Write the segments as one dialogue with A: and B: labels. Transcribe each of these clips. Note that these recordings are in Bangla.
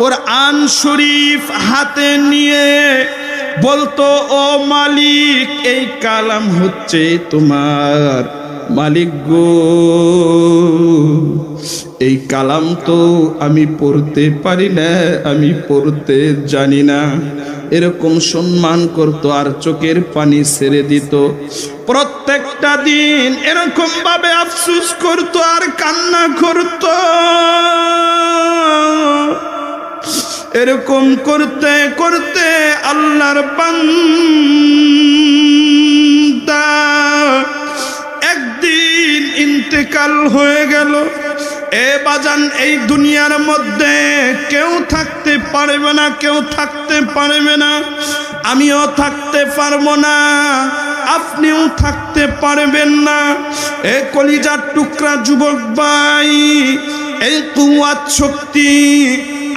A: কোরআন শরীফ হাতে নিয়ে বলতো, ও মালিক, এই কালাম হচ্ছে তোমার। মালিক গো, এই কালাম তো আমি পড়তে পারি না, আমি পড়তে জানি না। এরকম সম্মান করতো আর চোখের পানি ছেড়ে দিত। প্রত্যেকটা দিন এরকম ভাবে আফসুস করতো আর কান্না করতো। এরকম করতে করতে আল্লাহর বান্দা একদিন ইন্তেকাল হয়ে গেল। এ বাজান, এই দুনিয়ার মধ্যে কেউ থাকতে পারবে না, কেউ থাকতে পারবে না। আমিও থাকতে পারব না, আপনিও থাকতে পারবেন না। এ কলিজার টুকরা যুবক ভাই, এই কুয়াত শক্তি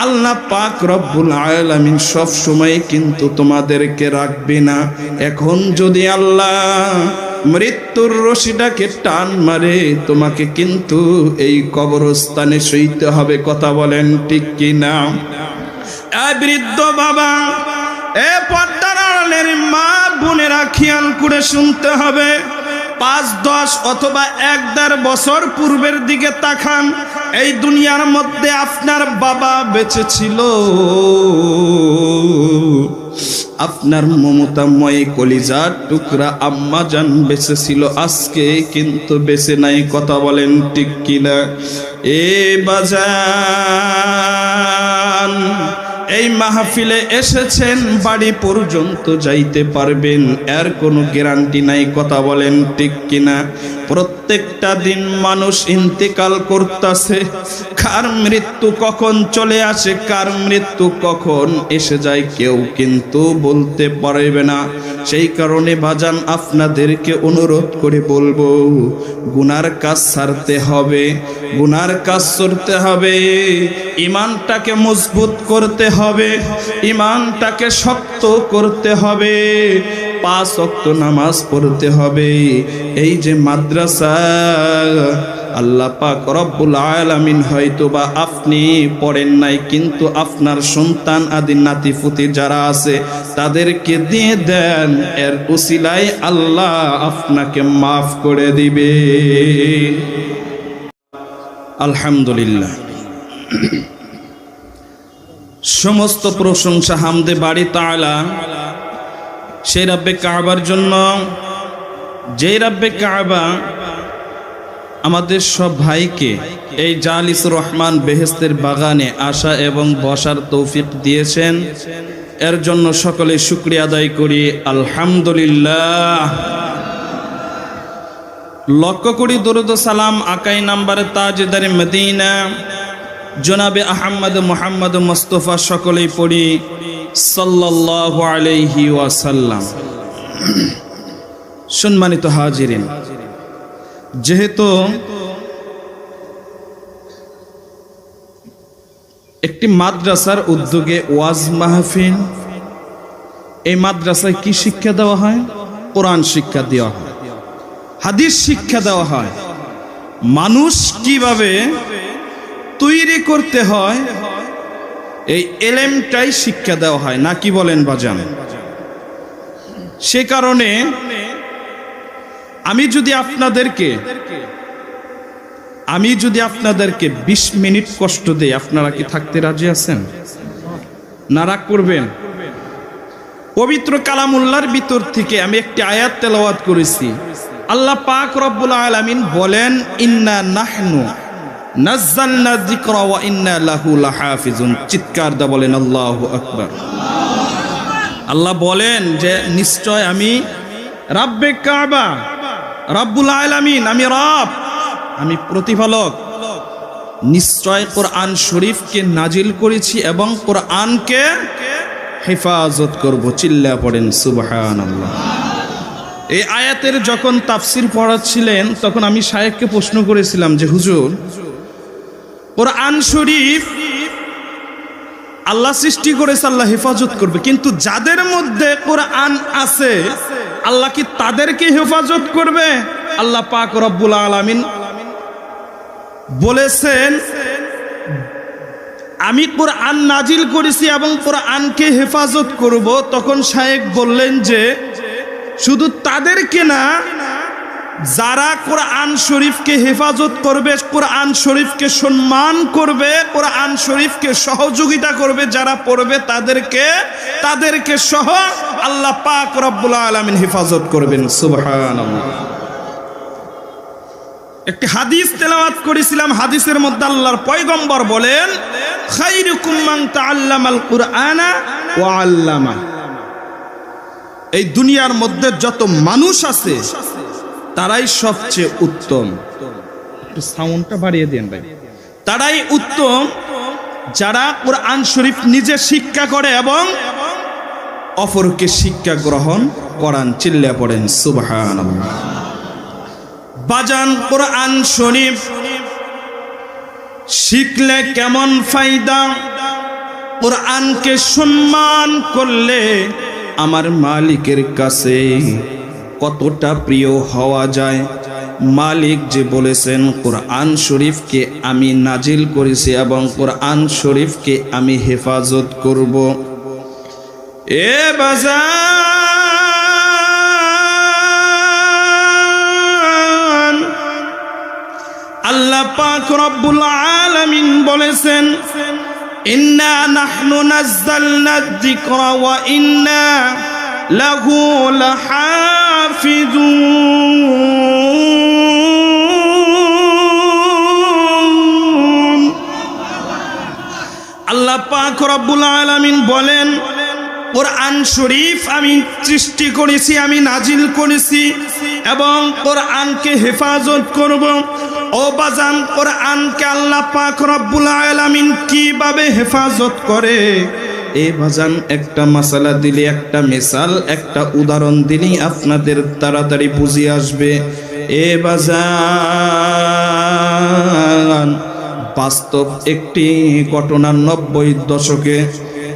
A: আল্লাহ পাক রব্বুল আলামিন সব সময় কিন্তু তোমাদেরকে রাখবে না। এখন যদি আল্লাহ মৃত্যুর রশিটাকে টান মারে, তোমাকে কিন্তু এই কবরস্থানে শুইতে হবে, কথা বলেন ঠিক কি না বৃদ্ধ বাবা, এ পর্দার মা বোনেরা খেয়াল করে শুনতে হবে। পাঁচ, দশ অথবা এক দেড় বছর পূর্বের দিকে তাকান। এই দুনিয়ার মধ্যে আপনার বাবা বেঁচে ছিল। আপনার মমতাময় কলিজার টুকরা আম্মা জান বেঁচে ছিল আজকে, কিন্তু বেঁচে নাই, কথা বলেন ঠিক কিনা? এ বাজান, এই মাহফিলে এসেছেন, বাড়ি পর্যন্ত যাইতে পারবেন, এর কোনো গ্যারান্টি নাই, কথা বলেন ঠিক কিনা? প্রত্যেকটা দিন মানুষ ইন্তেকাল করতেছে। কার মৃত্যু কখন চলে আসে, কার মৃত্যু কখন এসে যায় কেউ কিন্তু বলতে পারবে না। সেই কারণে বাজান আপনাদেরকে অনুরোধ করে বলব, গুনার কাজ ছাড়তে হবে, গুনার কাজ করতে হবে ইমানটাকে মজবুত করতে হবে ইমানটাকে শক্ত করতে হবে। পাঁচ অক্ত নামাজ পড়তে হবে। এই যে মাদ্রাসা, আল্লাহ পাক রব্বুল আলামিন হয়তো বা আপনি পড়েন নাই, কিন্তু আপনার সন্তান আদি নাতিপুতি যারা আছে, তাদেরকে দিয়ে দেন। এর উসিলায় আল্লাহ আপনাকে মাফ করে দিবে। আলহামদুলিল্লাহ। সমস্ত প্রশংসা হামদে বাড়ি তাআলা। সেই রাব্বে কাবার জন্য। যেই রাব্বে কাবা আমাদের সব ভাইকে এই জালিস রহমান বেহেস্তের বাগানে আসা এবং বসার তৌফিক দিয়েছেন। এর জন্য সকলে শুক্রিয়া আদায় করি। আলহামদুলিল্লাহ। লক্ষ্য করি দরুদ সালাম আকাই নাম্বারে তাজদারে মদিনা। জনাবে আহমদ মোহাম্মদ মোস্তফা সকলেই পড়ি। সাল্লাল্লাহু আলাইহি ওয়াসাল্লাম। সম্মানিত হাজিরিন, যেহেতু একটি মাদ্রাসার উদ্যোগে ওয়াজ মাহফিল, এই মাদ্রাসায় কি শিক্ষা দেওয়া হয়? কোরআন শিক্ষা দেওয়া হয়, হাদিস শিক্ষা দেওয়া হয়। মানুষ কীভাবে তৈরি করতে হয় এই এলেমটাই শিক্ষা দেওয়া হয়, না কি বলেন বাজান? সে কারণে আমি যদি আপনাদেরকে, আমি যদি আপনাদেরকে ২০ মিনিট কষ্ট দেই, আপনারা কি থাকতে রাজি আছেন? না রাগ করবেন। পবিত্র কালামুল্লার ভিতর থেকে আমি একটি আয়াত তেলাওয়াত করেছি। আল্লাহ পাক রব্বুল আলামিন বলেন, ইন্না নাহনু নাজ্জালনা যিকরা ওয়া ইন্না লাহু লাহাফিজুন। চিৎকার দা বলেন, আল্লাহু আকবার। আল্লাহ বলেন যে, নিশ্চয় আমি রাব্বে কাবা, রব্বুল আলামিন, আমি রব, আমি প্রতিপালক। নিশ্চয় কোরআন শরীফকে নাজিল করেছি এবং কোরআনকে হেফাজত করব। চিল্লা পড়েন, সুবহানাল্লাহ। এই আয়াতের যখন তাফসির পড়াচ্ছিলেন, তখন আমি শায়েককে প্রশ্ন করেছিলাম যে, হুজুর কোরআন শরীফ আল্লাহ সৃষ্টি করেছে, আল্লাহ হেফাজত করবে। কিন্তু যাদের মধ্যে কোরআন আছে, আল্লাহ কি তাদেরকে হেফাজত করবে? আল্লাহ পাক রব্বুল আলামিন বলেছেন, আমি কোরআন নাজিল করেছি এবং কোরআনকে হেফাজত করব। তখন শায়েক বললেন যে, শুধু তাদেরকে না যারা কোরআন শরীফকে হেফাজত করবে, কোরআন শরীফকে সম্মান করবে, কোরআন শরীফকে সহযোগিতা করবে, যারা পড়বে তাদেরকে তাদেরকে সহ আল্লাহ পাক রব্বুল আলামিন হেফাজত করবেন। সুবহানাল্লাহ। একটি হাদিস তেলাওয়াত করেছিলাম, হাদিসের মধ্যে আল্লাহর পয়গম্বর বলেন আল্লামা এই দুনিয়ার মধ্যে যত মানুষ আছে তারাই সবচেয়ে উত্তম। সাউন্ডটা বাড়িয়ে দেন ভাই। তারাই উত্তম যারা কোরআন শরীফ নিজে শিক্ষা করে এবং অপরকে শিক্ষা গ্রহণ করান। চিল্লা পড়েন সুবহানাল্লাহ। বাজান কোরআন শরীফ শিখলে কেমন ফায়দা? কোরআনকে সম্মান করলে আমার মালিকের কাছে কতটা প্রিয় হওয়া যায়? মালিক যে বলেছেন, কোরআন শরীফকে আমি নাজিল করেছি এবং কোরআন শরীফকে আমি হেফাজত করব। এ বাজার আল্লাহ পাক রব্বুল আলামিন বলেছেন, ইন্না নাহনু নাযালনা ওয়া ইন্না লাহু লাহাফিজুন আল্লাহ পাক রব্বুল আলামিন বলেন, কোরআন শরীফ আমি সৃষ্টি করেছি, আমি নাজিল করেছি এবং কোরআনকে হেফাজত করব। ও বাজান, কোরআনকে আল্লাহ পাক রব্বুল আলামিন কীভাবে হেফাজত করে? এ ভাজান, একটা মাসালা দিলে একটা মিসাল, একটা উদাহরণ দিলেই আপনাদের তাড়াতাড়ি বুঝে আসবে। এ বাজান বাস্তব একটি ঘটনা নব্বই দশকে।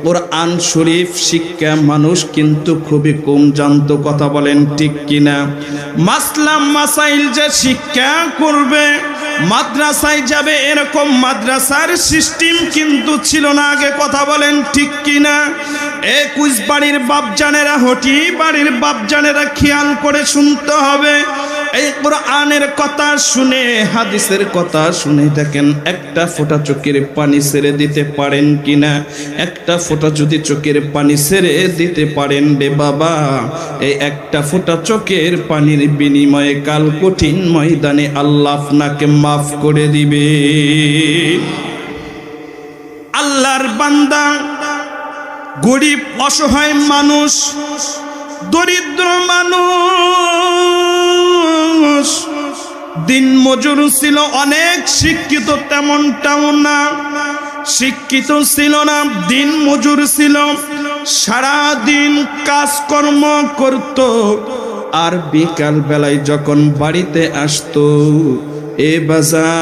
A: ওর আন শরীফ শিক্ষা মানুষ কিন্তু খুবই কম জানতো, কথা বলেন ঠিক কিনা? মাসলাম মাসাইল যে শিক্ষা করবে মাদ্রাসায় যাবে এরকম মাদ্রাসার সিস্টেম কিন্তু ছিল না। আগে কথা বলেন, ঠিক কিনা? একুশ বাড়ির বাপজানেরা, হটি বাড়ির বাপজানেরা খেয়াল করে শুনতে হবে। এই কোরআনের কথা শুনে, হাদিসের কথা শুনে দেখেন, একটা ফোঁটা চোখের পানি ছেড়ে দিতে পারেন কিনা? একটা ফোঁটা যদি চোখের পানি ছেড়ে দিতে পারেন রে বাবা। এই একটা ফোঁটা চোখের পানির বিনিময়ে কাল কঠিন ময়দানে আল্লাহ আপনাকে মাফ করে দিবে। আল্লাহর বান্দা গরিব, অসহায় মানুষ, দরিদ্র মানুষ দিন মজুর ছিল, অনেক শিক্ষিত তেমন তেমন না। শিক্ষিত ছিল না, দিন মজুর ছিল। সারা দিন কাজকর্ম করত, আর বিকাল বেলায় যখন বাড়িতে আসতো, এ বাজার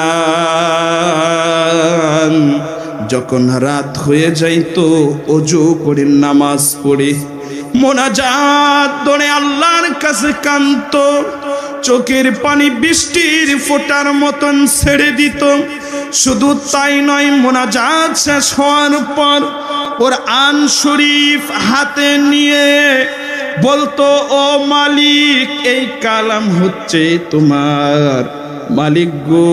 A: যখন রাত হয়ে যাইতো, অজু করে নামাজ পড়ে। মোনাজাত ধরে আল্লাহর কাছে কান্ত চোখের পানি বৃষ্টির ফোটার মতন ছেড়ে দিত। শুধু তাই নয়, মোনাজাত শেষ হওয়ার পর ওর আন শরীফ হাতে নিয়ে বলতো, ও মালিক, এই কালাম হচ্ছে তোমার। মালিক গো,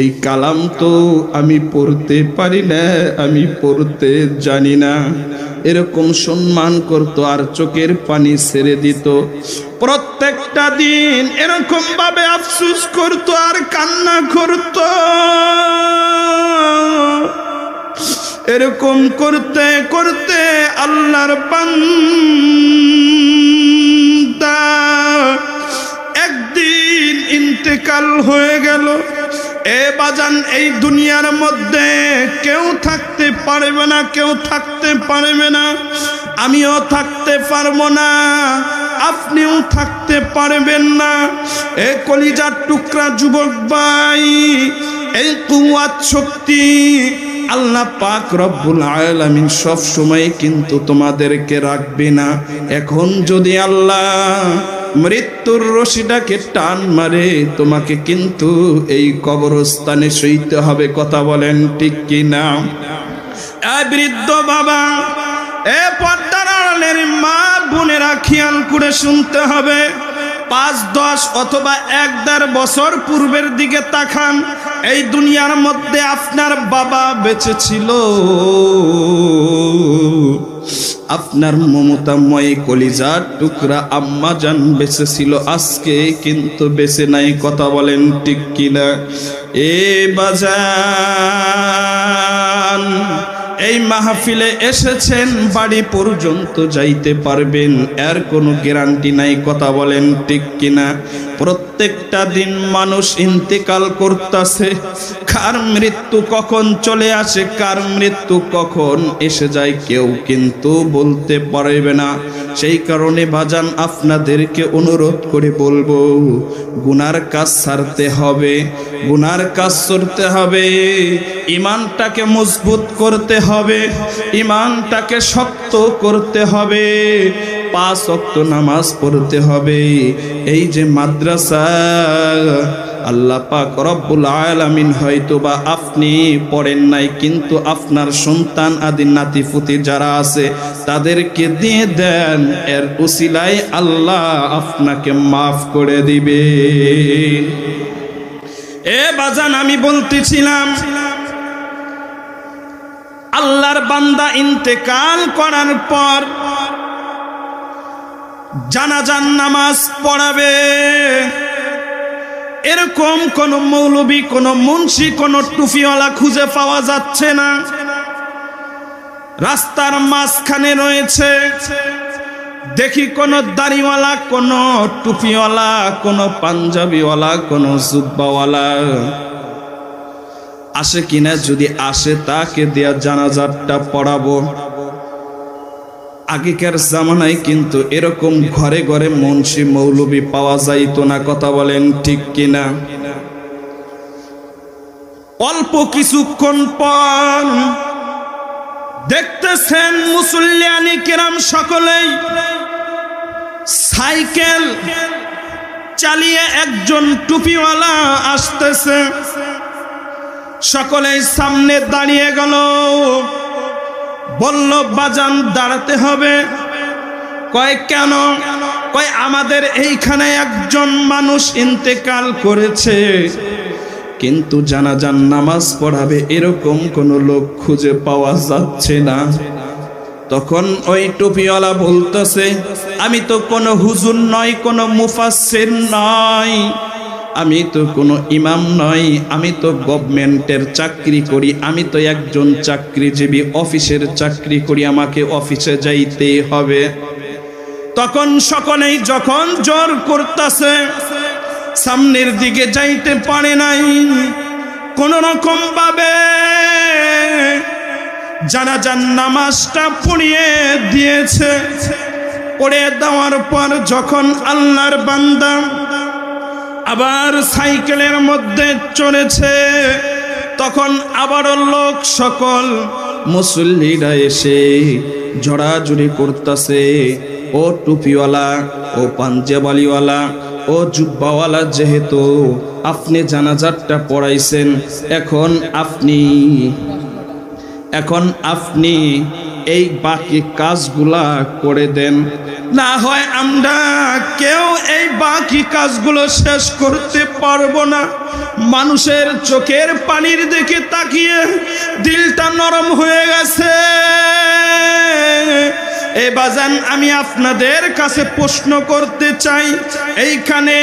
A: এই কালাম তো আমি পড়তে পারি না, আমি পড়তে জানি না। এরকম সম্মান করতো আর চোখের পানি ছেড়ে দিত। প্রত্যেকটা দিন এরকম ভাবে আফসুস করতো আর কান্না করতো। এরকম করতে করতে আল্লাহর বান্দা একদিন ইন্তেকাল হয়ে গেল। এ বাজান, এই দুনিয়ার মধ্যে কেউ থাকতে পারবে না, কেউ থাকতে পারবে না। আমিও থাকতে পারব না, আপনিও থাকতে পারবেন না। এ কলিজার টুকরা যুবক ভাই, এই কুয়াত শক্তি আল্লাহ পাক রব্বুল আলামিন সব সময় কিন্তু তোমাদেরকে রাখবে না। এখন যদি আল্লাহ মৃত্যুর রশিটাকে টান মারে, তোমাকে কিন্তু এই কবরস্থানে শুইতে হবে, কথা বলেন ঠিক কি না বৃদ্ধ বাবা, এ আড়ালের মা বোনেরা খেয়াল করে শুনতে হবে। পাঁচ, দশ অথবা এক দেড় বছর পূর্বের দিকে তাকান, এই দুনিয়ার মধ্যে আপনার বাবা বেঁচে ছিল। আপনার মমতাময় কলিজার টুকরা আম্মা যান বেঁচে ছিল আজকে, কিন্তু বেঁচে নাই, কথা বলেন ঠিক কিনা? এ বাজান এই মাহফিলে এসেছেন, বাড়ি পর্যন্ত যাইতে পারবেন। এর কোনো গ্যারান্টি নাই, কথা বলেন ঠিক কিনা? প্রত্যেকটা দিন মানুষ ইন্তেকাল করতেছে। কার মৃত্যু কখন চলে আসে, কার মৃত্যু কখন এসে যায় কেউ কিন্তু বলতে পারবে না। সেই কারণে বাজান আপনাদেরকে অনুরোধ করে বলব, গুনার কাজ ছাড়তে হবে, গুনার কাজ করতে হবে, ইমানটাকে মজবুত করতে হবে, ইমানটাকে শক্ত করতে হবে, পাঁচ অক্ত নামাজ পড়তে হবে, এই যে মাদ্রাসা আল্লাহ পাক রব্বুল আলামিন হয়তো বা আপনি পড়েন নাই, কিন্তু আপনার সন্তান আদি নাতিফুতি যারা আছে, তাদেরকে দিয়ে দেন, এর উসিলায় আল্লাহ আপনাকে মাফ করে দিবে। এ বাজান, আমি বলতেছিলাম, আল্লাহর বান্দা ইন্তেকাল করার পর জানাজান নামাজ পড়াবে। এরকম কোন মৌলবী, কোন মুন্সি, কোন টুফিওয়ালা খুঁজে পাওয়া যাচ্ছে না। রাস্তার মাঝখানে রয়েছে। দেখি কোন দাড়িওয়ালা, কোন টুপিওয়ালা, কোন পাঞ্জাবিওয়ালা, কোন জুব্বাওয়ালা। আসে কিনা যদি আসে, তাকে দেয়া জানাজারটা পড়াবো। আগেকার জামানায় কিন্তু এরকম ঘরে ঘরে মুন্সি মৌলবি পাওয়া যাইতো না, কথা বলেন ঠিক কিনা? অল্প কিছুক্ষণ পর দেখতেছেন মুসল্লিয়ানি কেরাম সকলেই সাইকেল চালিয়ে একজন টুপিওয়ালা আসতেছে। সকলেই সামনে দাঁড়িয়ে গেল। বলল বাজান দাঁড়াতে হবে। কয়, কেন? কয়, আমাদের এইখানে একজন মানুষ ইন্তেকাল করেছে, কিন্তু জানাজান নামাজ পড়াবে এরকম কোনো লোক খুঁজে পাওয়া যাচ্ছে না। তখন ওই টুপিওয়ালা বলতেছে, আমি তো কোনো হুজুর নয় কোনো মুফাসসির নয় আমি তো কোনো ইমাম নই, আমি তো গভর্নমেন্টের চাকরি করি, আমি তো একজন চাকরিজীবী, অফিসের চাকরি করি, আমাকে অফিসে যাইতে হবে। তখন সকলেই যখন জোর করতেছে, সামনের দিকে যাইতে পারে নাই। কোন রকম ভাবে যান নামাজটা পড়িয়ে দিয়েছে। পড়ে দেওয়ার পর যখন আল্লাহর বান্দা আবার সাইকেলের মধ্যে চড়েছে। তখন আবারও লোক সকল মুসল্লিরা এসে জড়াজড়ি করতেছে। ও টুপিওয়ালা, ও পাঞ্জাবালিওয়ালা ও জুব্বাওয়ালা যেহেতু আপনি জানাজারটা পড়াইছেন, এখন আপনি এখন আপনি এই বাকি কাজগুলা করে দেন। না হয় আমরা কেউ এই বাকি কাজগুলো শেষ করতে পারব না। মানুষের চোখের পানির দিকে তাকিয়ে দিলটা নরম হয়ে গেছে। এ বাজান, আমি আপনাদের কাছে প্রশ্ন করতে চাই। এইখানে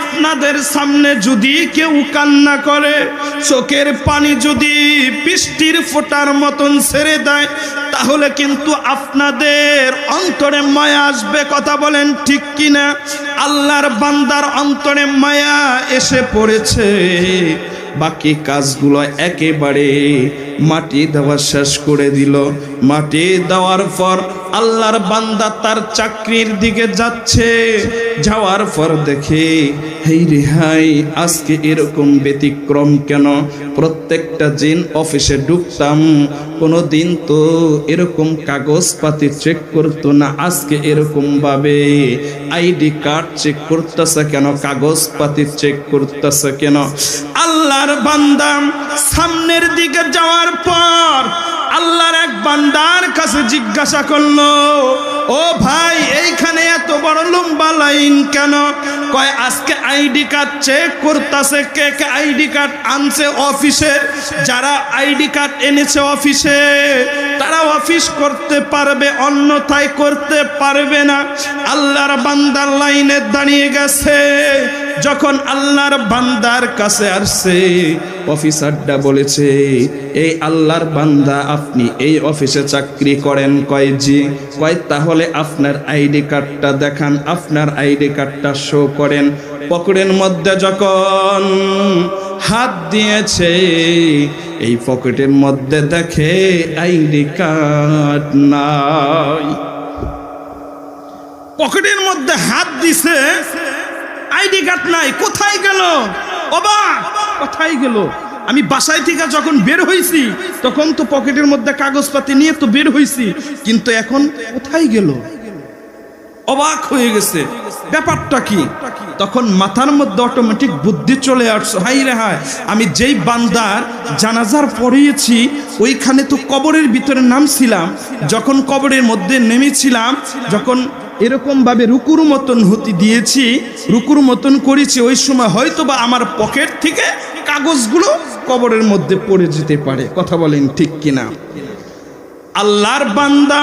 A: আপনাদের সামনে যদি কেউ কান্না করে, চোখের পানি যদি বৃষ্টির ফোটার মতন ছেড়ে দেয়, তাহলে কিন্তু আপনাদের অন্তরে মায়া আসবে, কথা বলেন ঠিক কিনা? আল্লাহর বান্দার অন্তরে মায়া এসে পড়েছে। বাকি কাজগুলো একেবারে মাটি দেওয়া শেষ করে দিল। মাটি দেওয়ার পর আল্লাহর বান্দা তার চাকরির দিকে যাচ্ছে। যাওয়ার পর দেখে, হেই রে হাই, আজকে এরকম ব্যতিক্রম কেন? প্রত্যেকটা দিন অফিসে ঢুকতাম কোনো দিন তো এরকম কাগজপাতি চেক করতো না, আজকে এরকম ভাবে আইডি কার্ড চেক করতেছে কেন? কাগজপাতি চেক করতেছে কেন? আল্লাহর বান্দা সামনের দিকে যাওয়ার পর আল্লাহর এক বান্দার কাছে জিজ্ঞাসা করল, ও ভাই, এইখানে এত বড় লম্বা লাইন কেন? কয়, আজকে আইডি কার্ড চেক করতেছে, কে কে আইডি কার্ড আনছে অফিসে? যারা আইডি কার্ড এনেছে অফিসে, তারা অফিস করতে পারবে, অন্যথায় করতে পারবে না। আল্লাহর বান্দার লাইনে দাঁড়িয়ে গেছে। যখন আল্লাহর বান্দার কাছে আসছে, অফিসারটা বলেছে, এই আল্লাহর বান্দা, আপনি এই অফিসে চাকরি করেন কয় জি? কয়, তাহলে আপনার আইডি কার্ডটা দেখান, আপনার আইডি কার্ডটা শো করেন। পকেটের মধ্যে যখন হাত দিয়েছে, এই পকেটের মধ্যে দেখে আইডি কার্ড নাই। পকেটের মধ্যে হাত দিছে আইডি কার্ড নাই? কোথায় গেল? অবাক। কোথায় গেল? আমি বাসায় থেকে যখন বের হইছি, তখন তো পকেটের মধ্যে কাগজপাতি নিয়ে তো বের হইছি, কিন্তু এখন কোথায় গেল? অবাক হয়ে গেছে। ব্যাপারটা কি? তখন মাথার মধ্যে অটোমেটিক বুদ্ধি চলে আসছে। হাই রে হায়, আমি যেই বান্দার জানাজার পড়িয়েছি, ওইখানে তো কবরের ভিতরে নামছিলাম। যখন কবরের মধ্যে নেমেছিলাম, যখন এরকম ভাবে রুকুর মতন হতি দিয়েছি, রুকুর মতন করেছি, ওই সময় হয়তো বা আমার পকেট থেকে কাগজগুলো কবরের মধ্যে পড়ে যেতে পারে। কথা বলেন ঠিক কিনা? আল্লাহর বান্দা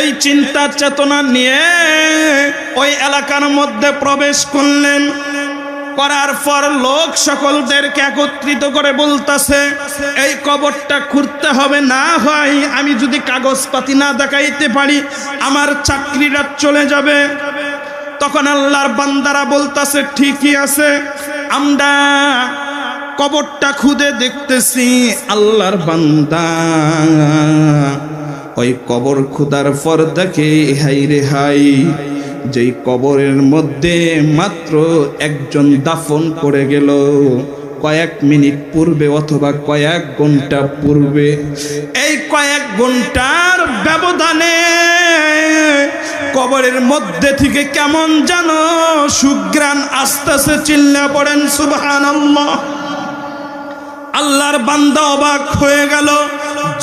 A: এই চিন্তা চেতনা নিয়ে ওই এলাকার মধ্যে প্রবেশ করলেন। করার পর লোক সকলদেরকে একত্রিত করে বলতাছে, এই কবরটা খুঁড়তে হবে না হয়, আমি যদি কাগজপাতি না দেখাইতে পারি, আমার চাকরিটা চলে যাবে। তখন আল্লাহর বান্দারা বলতাছে, ঠিকই আছে, আমরা কবরটা খুদে দেখতেছি। আল্লাহর বান্দা ওই কবর খুদার পর দেখে হাই রে হাই যেই কবরের মধ্যে মাত্র একজন দাফন করে গেল, কয়েক মিনিট পূর্বে অথবা কয়েক ঘণ্টা পূর্বে। এই কয়েক ঘণ্টার ব্যবধানে কবরের মধ্যে থেকে কেমন যেন সুগ্রাণ আস্তে চিল্লা পড়েন সুবহান আল্লাহর বান্দা অবাক হয়ে গেল।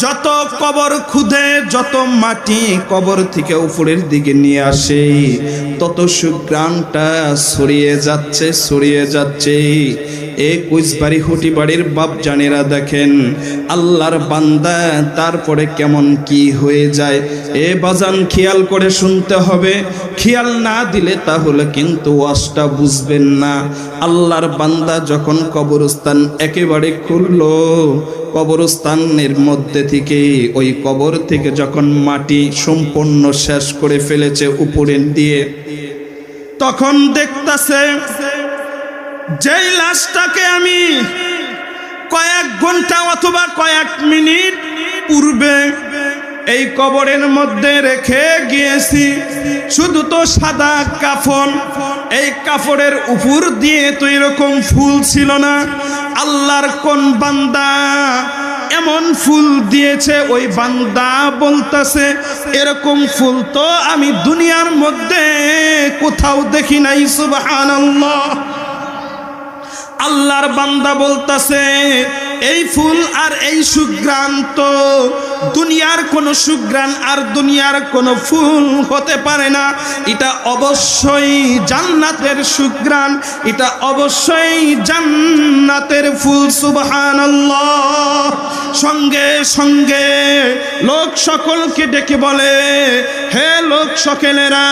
A: যত কবর খুদে, যত মাটি কবর থেকে উপরের দিকে নিয়ে আসে, তত সুগ্রামটা ছড়িয়ে যাচ্ছে ছড়িয়ে যাচ্ছে। এ কুচবাড়ি হুটি বাড়ির বাপ জানেরা দেখেন, আল্লাহর বান্দা তারপরে কেমন কি হয়ে যায়। এ বাজান খেয়াল করে শুনতে হবে, খেয়াল না দিলে তাহলে কিন্তু ওয়াজটা বুঝবেন না। আল্লাহর বান্দা যখন কবরস্থান একেবারে খুললো, কবরস্থানের মধ্যে থেকে ওই কবর থেকে যখন মাটি সম্পূর্ণ শেষ করে ফেলেছে উপরের দিয়ে, তখন দেখতাছে যেই লাশটাকে আমি কয়েক ঘণ্টা অথবা কয়েক মিনিট পূর্বে এই কবরের মধ্যে রেখে গিয়েছি। শুধু তো সাদা কাফন, এই কাপড়ের উপর দিয়ে তো এরকম ফুল ছিল না। আল্লাহর কোন বান্দা এমন ফুল দিয়েছে, ওই বান্দা বলতেছে, এরকম ফুল তো আমি দুনিয়ার মধ্যে কোথাও দেখি নাই, সুবহানাল্লাহ। আল্লাহর বান্দা বলতাছে এই ফুল আর এই সুগ্রাম তো দুনিয়ার কোনো সুগ্রাণ আর দুনিয়ার কোনো ফুল হতে পারে না। এটা অবশ্যই জান্নাতের সুগ্রাণ এটা অবশ্যই জান্নাতের ফুল সুবহান সঙ্গে সঙ্গে লোক সকলকে ডেকে বলে, হে লোক সকলেরা,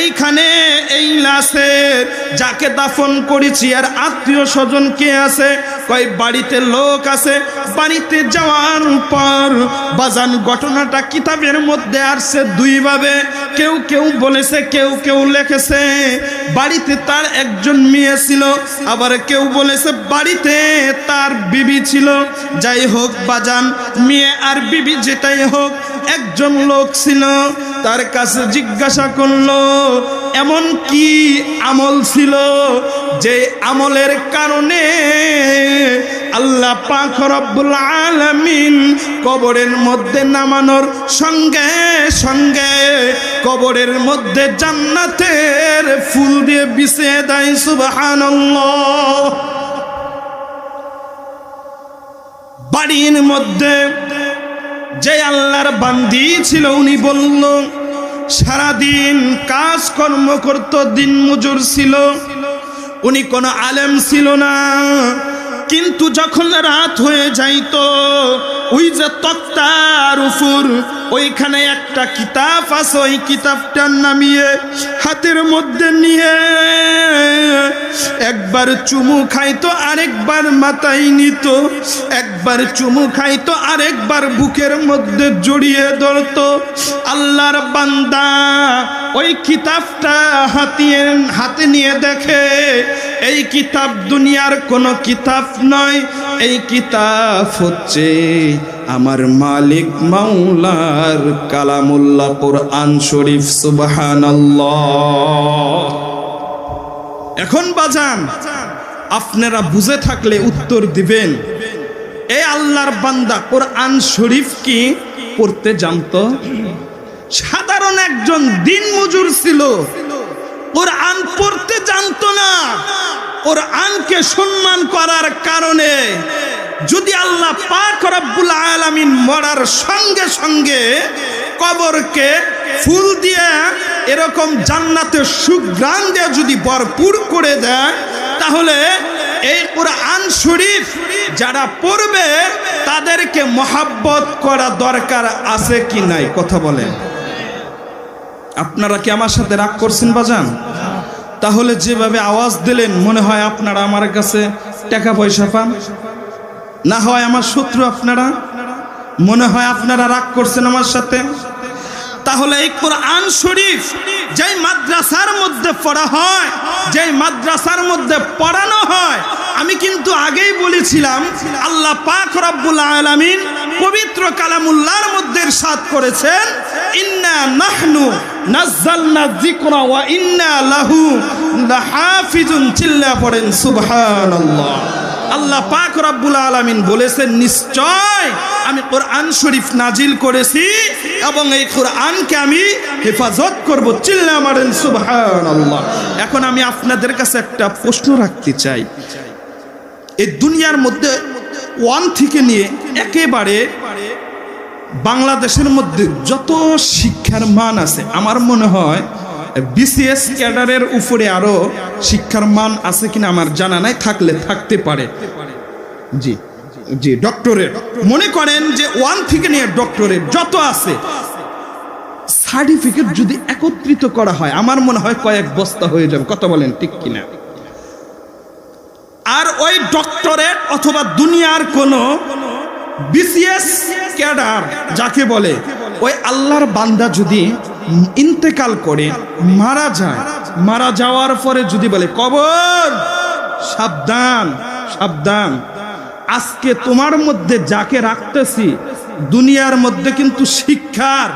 A: এইখানে এই লাশের যাকে দাফন করেছি আর আত্মীয় স্বজন কে আছে? কয়, বাড়িতে লোক আছে। বাড়িতে যাওয়ার পর বাজান ঘটনাটা কিতাবের মধ্যে আসছে দুইভাবে। কেউ কেউ বলেছে, কেউ কেউ লেখেছে, বাড়িতে তার একজন মেয়ে ছিল। আবার কেউ বলেছে, বাড়িতে তার বিবি ছিল। যাই হোক বাজান, মেয়ে আর বিবি যেটাই হোক, একজন লোক ছিল, তার কাছে জিজ্ঞাসা করল, এমন কি আমল ছিল যে আমলের কারণে আল্লাহ পাক রব্বুল আলামিন কবরের মধ্যে নামানোর সঙ্গে সঙ্গে কবরের মধ্যে জান্নাতের ফুল দিয়ে বিছিয়ে দেয়, সুবহানাল্লাহ বাড়ির মধ্যে যে আল্লাহর বান্দি ছিল, উনি বলল, সারাদিন কাজকর্ম করত দিন মজুর ছিল। উনি কোনো আলেম ছিল না। কিন্তু যখন রাত হয়ে যাইত, ওই যে তক্তার উপর ওইখানে একটা কিতাব আছে, ওই কিতাবটা নামিয়ে হাতের মধ্যে নিয়ে একবার চুমু খাইতো, আরেকবার মাথায় নিত, একবার চুমু খাইতো, আরেকবার বুকের মধ্যে জড়িয়ে ধরতো। আল্লাহর বান্দা ওই কিতাবটা হাতিয়ে, হাতে নিয়ে দেখে, এই কিতাব দুনিয়ার কোনো কিতাব নয়। এই কিতাব হচ্ছে আমার মালিক মাওলার কালামুল্লাহ কোরআন শরীফ, সুবহানাল্লাহ। এখন বাজান, আপনারা বুঝে থাকলে উত্তর দিবেন। এই আল্লাহর বান্দা কোরআন শরীফ কি পড়তে জানতো? একজন দিন মজুর ছিল। কোরআন পড়তে জানতো না। কোরআনকে সম্মান করার কারণে যদি আল্লাহ পাক রব্বুল আলামিন মরার সঙ্গে সঙ্গে কবরকে ফুল দিয়ে এরকম জান্নাতের সুগ্রাণ দিয়ে যদি ভরপুর করে দেয়, তাহলে এই কোরআন শরীফ যারা পড়বে তাদেরকে মহাব্বত করা দরকার আছে কি নাই? কথা বলেন। আপনারা কি আমার সাথে রাগ করছেন বাজান? তাহলে যেভাবে আওয়াজ দিলেন, মনে হয় আপনারা আমার কাছে টাকা পয়সা পান। না হয় আমার শত্রু আপনারা, মনে হয় আপনারা রাগ করছেন আমার সাথে। তাহলে এই কোরআন শরীফ যেই মাদ্রাসার মধ্যে পড়া হয়, যেই মাদ্রাসার মধ্যে পড়ানো হয়, আমি কিন্তু আগেই বলেছিলাম, আল্লাহ পাক রব্বুল আলামিন পবিত্র কালামুল্লাহর মধ্যে সাত করেছেন ইন্না নাহনু নাজ্জালনা যিকরা ওয়া ইন্না লাহু লাহাফিজুন চিল্লা পড়েন, সুবহানাল্লাহ। আল্লাহ পাক রব্বুল আলামিন বলেছেন, নিশ্চয় আমি কোরআন শরীফ নাজিল করেছি এবং এই কোরআনকে আমি হেফাজত করব। চিল্লা মারেন, সুবহানাল্লাহ। এখন আমি আপনাদের কাছে একটা প্রশ্ন রাখতে চাই। এই দুনিয়ার মধ্যে ওয়ান থেকে নিয়ে একেবারে বাংলাদেশের মধ্যে যত শিক্ষার মান আছে, আমার মনে হয় বিসিএস ক্যাডারের উপরে আরও শিক্ষার মান আছে কিনা আমার জানা নাই, থাকলে থাকতে পারে। জি জি ডক্টরেট মনে করেন যে ওয়ান থেকে নিয়ে ডক্টরেট যত আছে, সার্টিফিকেট যদি একত্রিত করা হয়, আমার মনে হয় কয়েক বস্তা হয়ে যাবে। কথা বলেন ঠিক কিনা? আর ওই ডক্টরেট অথবা দুনিয়ার কোনো বিসিএস ক্যাডার যাকে বলে, ওই আল্লাহর বান্দা যদি ইন্তেকাল করে, মারা যায়, মারা যাওয়ার পরে যদি বলে, কবর, সাবধান সাবধান, আজকে তোমার মধ্যে যাকে রাখতেছি, দুনিয়ার মধ্যে কিন্তু শিক্ষার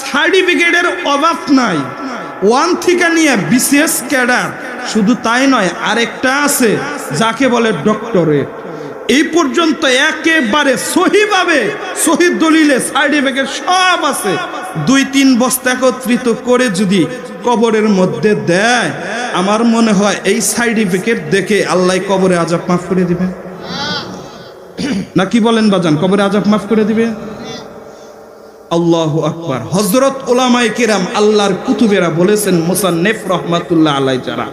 A: সার্টিফিকেটের অভাব নাই। ওয়ান থেকে নিয়ে বিশেষ ক্যাডার, শুধু তাই নয়, আরেকটা আছে, যাকে বলে ডক্টরেট। এই পর্যন্ত একেবারে সহিভাবে শহীদ দলিলে সার্টিফিকেট সব আছে। দুই, তিন বস্তা একত্রিত করে যদি কবরের মধ্যে দেয়, আমার মনে হয় এই সার্টিফিকেট দেখে আল্লাহ কবরে আজাব মাফ করে দিবে। না কি বলেন বাজান, কবরে আজাব মাফ করে দিবে? আল্লাহ আকবার। হজরত ওলামাই কিরাম আল্লাহর কুতুবেরা বলেছেন, মোসান্নেফ রহমাতুল্লাহ আলাই যারা,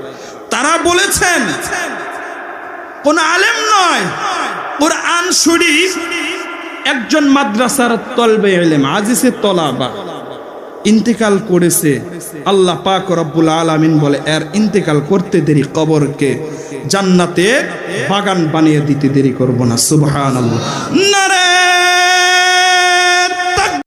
A: তারা বলেছেন, কোন আলেম নয় কোরআন শরীফ একজন মাদ্রাসার তলবে এলেম আজিসে তলাবা, ইন্তেকাল করেছে। আল্লাহ পাক রব্বুল আলামিন বলে, এর ইন্তেকাল করতে দেরি কবরকে, জান্নাতে বাগান বানিয়ে দিতে দেরি করব না। সুবহানাল্লাহ। নারা!